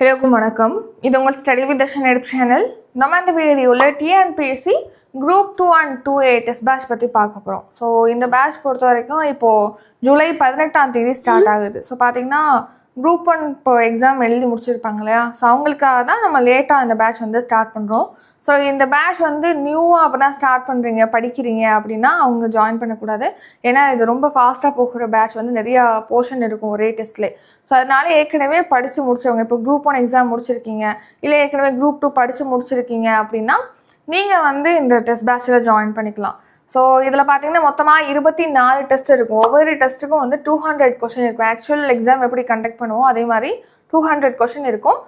எல்லாருக்கும் வணக்கம். இது உங்கள் ஸ்டடி வித் தர்ஷன் எடுப்பு சேனல் நம்ம இந்த வீடியோவில் TNPSC group two and two A test batch பற்றி பார்க்க போகிறோம் ஸோ இந்த பேட்ச் பொறுத்த வரைக்கும் இப்போது ஜூலை பதினெட்டாம் தேதி ஸ்டார்ட் ஆகுது. ஸோ பார்த்தீங்கன்னா குரூப் ஒன் இப்போ எக்ஸாம் எழுதி முடிச்சிருப்பாங்க இல்லையா? ஸோ அவங்களுக்காக தான் நம்ம லேட்டாக இந்த பேட்ச் வந்து ஸ்டார்ட் பண்ணுறோம் ஸோ இந்த பேட்ச் வந்து நியூவாக அப்போ தான் ஸ்டார்ட் பண்ணுறீங்க படிக்கிறீங்க அப்படின்னா அவங்க ஜாயின் பண்ணக்கூடாது. ஏன்னா இது ரொம்ப ஃபாஸ்ட்டாக போகிற பேட்ச் வந்து நிறையா போர்ஷன் இருக்கும் ஒரே டெஸ்ட்லேயே ஸோ அதனால ஏற்கனவே படித்து முடிச்சவங்க இப்போ குரூப் ஒன் எக்ஸாம் முடிச்சிருக்கீங்க இல்லை ஏற்கனவே குரூப் டூ படித்து முடிச்சிருக்கீங்க அப்படின்னா நீங்கள் வந்து இந்த டெஸ்ட் பேட்சில் ஜாயின் பண்ணிக்கலாம். ஸோ இதில் பார்த்தீங்கன்னா மொத்தமாக இருபத்தி நாலு டெஸ்ட் இருக்கும். ஒவ்வொரு டெஸ்ட்டுக்கும் வந்து டூ ஹண்ட்ரட் கொஷின் இருக்கும். ஆக்சுவல் எக்ஸாம் எப்படி கண்டக்ட் பண்ணுவோம் அதே மாதிரி டூ ஹண்ட்ரட் கொஷின் இருக்கும்.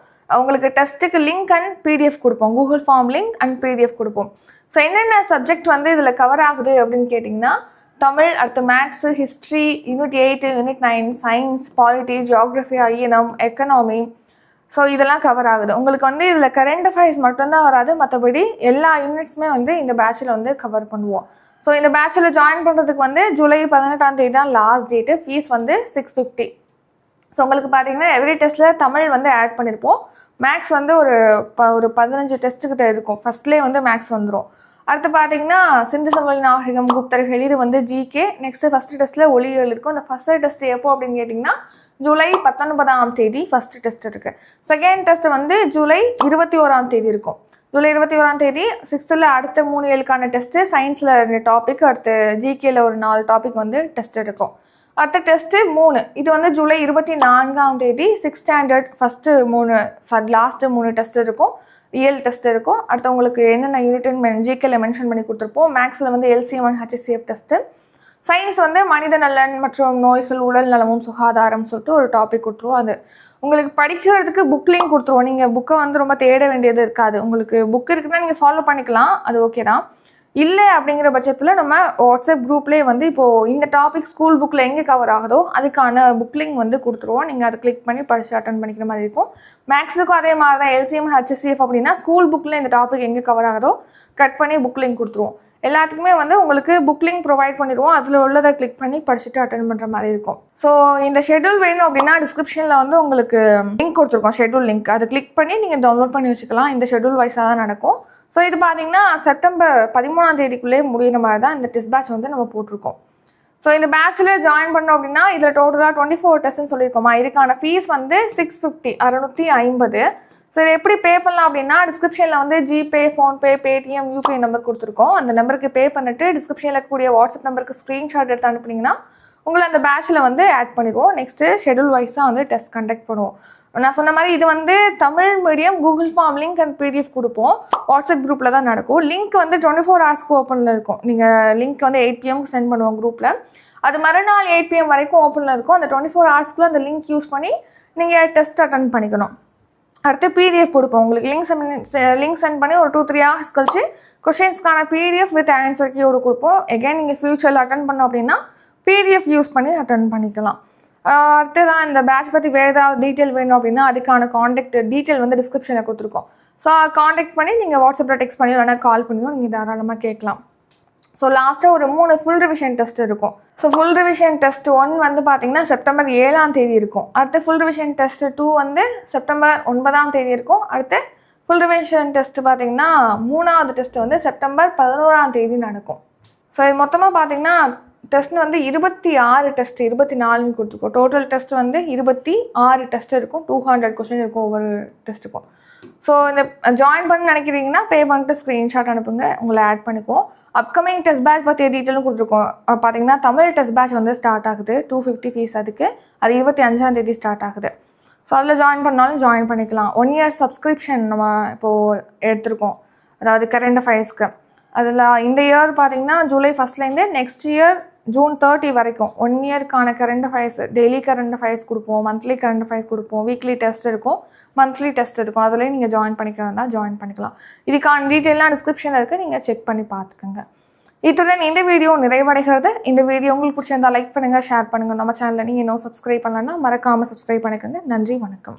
உங்களுக்கு டெஸ்ட்டுக்கு லிங்க் அண்ட் பிடிஎஃப் கொடுப்போம். Google form link and PDF கொடுப்போம். ஸோ என்னென்ன சப்ஜெக்ட் வந்து இதில் கவர் ஆகுது அப்படின்னு கேட்டிங்கன்னா தமிழ் அடுத்து maths history unit eight unit nine science polity geography INM economy so இதெல்லாம் கவர் ஆகுது. உங்களுக்கு வந்து இதில் கரண்ட் அஃபேர்ஸ் மட்டும்தான் வராது. மற்றபடி எல்லா யூனிட்ஸுமே வந்து இந்த பேட்சில் வந்து கவர் பண்ணுவோம். ஸோ இந்த பேச்சில் ஜாயின் பண்ணுறதுக்கு வந்து ஜூலை பதினெட்டாம் தேதி தான் லாஸ்ட் டேட்டு ஃபீஸ் வந்து சிக்ஸ் ஃபிஃப்டி ஸோ உங்களுக்கு பார்த்தீங்கன்னா எவ்ரி டெஸ்ட்டில் தமிழ் வந்து ஆட் பண்ணியிருப்போம் மேக்ஸ் வந்து ஒரு ப ஒரு பதினஞ்சு டெஸ்ட்டுக்கிட்ட இருக்கும். ஃபஸ்ட்லேயே வந்து மேக்ஸ் வந்துடும் அடுத்து பார்த்தீங்கன்னா சிந்து சமல் நாகரிகம் குப்தர்கள் இது வந்து ஜிகே நெக்ஸ்ட்டு ஃபஸ்ட்டு டெஸ்ட்டில் ஒளிகள் இருக்கும். இந்த ஃபஸ்ட்டு டெஸ்ட் எப்போ அப்படின்னு கேட்டிங்கன்னா ஜூலை பத்தொன்பதாம் தேதி ஃபஸ்ட்டு டெஸ்ட் இருக்குது செகண்ட் டெஸ்ட் வந்து ஜூலை இருபத்தி ஓராம் தேதி இருக்கும். ஜூலை இருபத்தி ஓராம் தேதி சிக்ஸ்த்தில் அடுத்த மூணு ஏழுக்கான டெஸ்ட்டு சயின்ஸில் ரெண்டு டாபிக் அடுத்து ஜிகேல ஒரு நாலு டாபிக் வந்து டெஸ்ட் இருக்கும் அடுத்த டெஸ்ட்டு மூணு. இது வந்து ஜூலை இருபத்தி நான்காம் தேதி சிக்ஸ் ஸ்டாண்டர்ட் ஃபஸ்ட்டு மூணு லாஸ்ட்டு மூணு டெஸ்ட் இருக்கும். இயல் டெஸ்ட் இருக்கும். அடுத்து உங்களுக்கு என்னென்ன யூனிட் ஜிகேல மென்ஷன் பண்ணி கொடுத்துருப்போம். மேக்ஸில் வந்து LCM and HCF test science வந்து மனித நலன் மற்றும் நோய்கள் உடல் நலமும் சுகாதாரம் சொல்லிட்டு ஒரு டாபிக் கொடுத்துருவோம். அது உங்களுக்கு படிக்கிறதுக்கு புக் லிங்க் கொடுத்துருவோம் நீங்கள் புக்கை வந்து ரொம்ப தேட வேண்டியது இருக்காது. உங்களுக்கு புக் இருக்குன்னா நீங்கள் ஃபாலோ பண்ணிக்கலாம். அது ஓகே தான். இல்லை அப்படிங்கிற பட்சத்தில் நம்ம வாட்ஸ்அப் குரூப்லேயே வந்து இப்போது இந்த டாபிக் ஸ்கூல் புக்கில் எங்கே கவர் ஆகுதோ அதுக்கான புக் லிங்க் வந்து கொடுத்துருவோம். நீங்கள் அதை கிளிக் பண்ணி படித்து அட்டன் பண்ணிக்கிற மாதிரி இருக்கும். மேக்ஸுக்கும் அதே மாதிரி தான் எல்சிஎம் ஹெச்எஸ்சிஎஃப் அப்படின்னா ஸ்கூல் புக்கில் இந்த டாபிக் எங்கே கவர் ஆகுதோ கட் பண்ணி புக் லிங்க் கொடுத்துருவோம். எல்லாத்துக்குமே வந்து உங்களுக்கு புக் லிங்க் ப்ரொவைட் பண்ணிடுவோம். அதில் உள்ளதை கிளிக் பண்ணி படிச்சுட்டு அட்டன் பண்ணுற மாதிரி இருக்கும். ஸோ இந்த ஷெட்யூல் வேணும் அப்படின்னா டிஸ்கிரிப்ஷனில் வந்து உங்களுக்கு லிங்க் கொடுத்துருக்கோம் ஷெட்யூல் லிங்க் அதை கிளிக் பண்ணி நீங்கள் டவுன்லோட் பண்ணி வச்சுக்கலாம். இந்த ஷெட்யூல் வைஸாக தான் நடக்கும். ஸோ இது பார்த்தீங்கன்னா செப்டம்பர் பதிமூணாம் தேதிக்குள்ளே முடிகிற மாதிரி தான் இந்த டெஸ்ட் பேட்ச் வந்து நம்ம போட்டிருக்கோம். ஸோ இந்த பேட்சில் ஜாயின் பண்ணோம் அப்படின்னா இதில் டோட்டலாக டுவெண்ட்டி ஃபோர் டெஸ்ட்னு சொல்லியிருக்கோமா? இதுக்கான ஃபீஸ் வந்து சிக்ஸ் ஃபிஃப்டி அறுநூற்றி ஐம்பது. ஸோ இதை எப்படி பே பண்ணலாம் அப்படின்னா டிஸ்கிரிப்ஷனில் வந்து GPay PhonePe Paytm UPI number கொடுத்துருக்கோம். அந்த நம்பருக்கு பே பண்ணிட்டு டிஸ்கிரிப்ஷனில் இருக்கக்கூடிய வாட்ஸ்அப் நம்பருக்கு ஸ்க்ரீன்ஷாட் எடுத்து அனுப்புனீங்கன்னா உங்களை அந்த பேட்சில் வந்து ஆட் பண்ணிடுவோம். நெக்ஸ்ட்டு ஷெடியூல் வைஸாக வந்து டெஸ்ட் கண்டக்ட் பண்ணுவோம். நான் சொன்ன மாதிரி இது வந்து Tamil medium Google form link and PDF கொடுப்போம். வாட்ஸ்அப் குரூப்பில் தான் நடக்கும். லிங்க் வந்து டுவெண்ட்டி ஃபோர் ஹவர்ஸ்க்கு ஓப்பனில் இருக்கும். நீங்கள் லிங்க் வந்து எயிட் பிஎம்க்கு சென்ட் பண்ணுவோம் குரூப்பில் அது மறுநாள் எயிட் பிஎம் வரைக்கும் ஓப்பனில் இருக்கும். அந்த டுவெண்ட்டி ஃபோர் ஹவர்ஸ்க்குள்ளே அந்த லிங்க் யூஸ் பண்ணி நீங்கள் டெஸ்ட் அட்டன் பண்ணிக்கணும். அடுத்து பிடிஎஃப் கொடுப்போம். உங்களுக்கு லிங்க் சென்ட் லிங்க் சென்ட் பண்ணி ஒரு டூ த்ரீ ஹவர்ஸ் கழிச்சு கொஷின்ஸ்க்கான பிடிஎஃப் வித் ஆன்சர் கீயோடு கொடுப்போம். எகைன் நீங்கள் ஃபியூச்சரில் அட்டன் பண்ணோம் அப்படின்னா பிடிஎஃப் யூஸ் பண்ணி அட்டன் பண்ணிக்கலாம். அடுத்து தான் இந்த பேட்ச் பற்றி வேறு ஏதாவது டீட்டெயில் வேணும் அப்படின்னா அதுக்கான காண்டாக்ட் டீட்டெயில் வந்து டிஸ்கிரிப்ஷனில் கொடுத்துருக்கோம். ஸோ காண்டாக்ட் பண்ணி நீங்கள் வாட்ஸ்அப்பில் டெக்ஸ்ட் பண்ணி இல்லைனா கால் பண்ணியும் நீங்கள் தாராளமாக கேட்கலாம். ஸோ லாஸ்ட்டாக ஒரு மூணு ஃபுல் ரிவிஷன் டெஸ்ட் இருக்கும். So full revision test one வந்து பார்த்தீங்கன்னா செப்டம்பர் ஏழாம் தேதி இருக்கும். அடுத்து ஃபுல் ரிவிஷன் டெஸ்ட் டூ வந்து செப்டம்பர் ஒன்பதாம் தேதி இருக்கும். அடுத்து ஃபுல் ரிவிஷன் டெஸ்ட் பார்த்தீங்கன்னா மூணாவது டெஸ்ட் வந்து செப்டம்பர் பதினோராம் தேதி நடக்கும். ஸோ இது மொத்தமாக பார்த்தீங்கன்னா டெஸ்ட் வந்து இருபத்தி ஆறு டெஸ்ட் இருபத்தி நாலுன்னு கொடுத்துருக்கோம். டோட்டல் டெஸ்ட் வந்து இருபத்தி ஆறு டெஸ்ட் இருக்கும். டூ ஹண்ட்ரட் கொஸ்டின் இருக்கும் ஒவ்வொரு டெஸ்ட்டுக்கும் ஸோ இந்த ஜாயின் பண்ண நினைக்கிறீங்கன்னா பே பண்ணிட்டு ஸ்க்ரீன்ஷாட் அனுப்புங்க. உங்களை ஆட் பண்ணிக்குவோம். அப்கமிங் டெஸ்ட் பேட்ச் பற்றிய டீட்டெயிலும் கொடுத்துருக்கோம். பார்த்தீங்கன்னா தமிழ் டெஸ்ட் பேட்ச் வந்து ஸ்டார்ட் ஆகுது. டூ ஃபிஃப்டி ஃபீஸ் அதுக்கு. அது இருபத்தி அஞ்சாம் தேதி ஸ்டார்ட் ஆகுது. ஸோ அதில் ஜாயின் பண்ணாலும் ஜாயின் பண்ணிக்கலாம். ஒன் இயர் சப்ஸ்கிரிப்ஷன் நம்ம இப்போது எடுத்திருக்கோம். அதாவது கரண்ட் அஃபேர்ஸ்க்கு அதில் இந்த இயர் பார்த்தீங்கன்னா ஜூலை ஃபஸ்ட்லேருந்து நெக்ஸ்ட் இயர் ஜூன் தேர்ட்டி வரைக்கும் one இயர்க்கான current affairs daily current affairs கொடுப்போம் மந்த்லி கரண்ட் அஃபேர்ஸ் கொடுப்போம் வீக்லி டெஸ்ட் இருக்கும் மந்த்லி டெஸ்ட் இருக்கும். அதுலேயும் நீங்கள் ஜாயின் பண்ணிக்கிறதா ஜாயின் பண்ணிக்கலாம். இதுக்கான டீட்டெயிலாம் டிஸ்கிரிப்ஷனில் இருக்குது நீங்கள் செக் பண்ணி பார்த்துக்கோங்க. இத்துடன் இந்த வீடியோ நிறைவடைகிறது. இந்த வீடியோ உங்களுக்கு பிடிச்சிருந்தா லைக் பண்ணுங்கள் ஷேர் பண்ணுங்கள் நம்ம சேனலில் நீங்கள் இன்னும் சப்ஸ்கிரைப் பண்ணலன்னா மறக்காமல் சப்ஸ்கிரைப் பண்ணிக்கோங்க. நன்றி வணக்கம்.